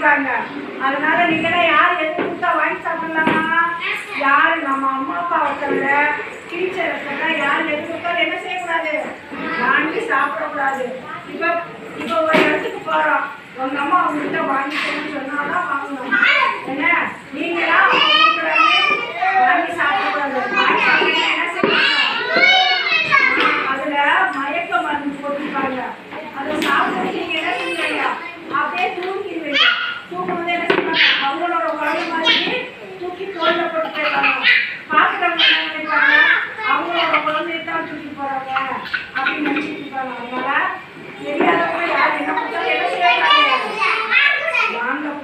போயிடுவாங்க அதனால நீங்களாம் யார் எது கொடுத்தா வாங்கி சாப்பிடலாமா? யார்? நம்ம அம்மா அப்பா ஒருத்தவங்க. டீச்சர் ஒருத்தவங்க யார் எது கொடுத்தாலும் என்ன செய்யக்கூடாது? வாங்கி சாப்பிடக்கூடாது. இப்போ இப்போ ஒரு இடத்துக்கு போகிறோம் உங்கள் அம்மா உங்ககிட்ட வாங்கிக்கணும்னு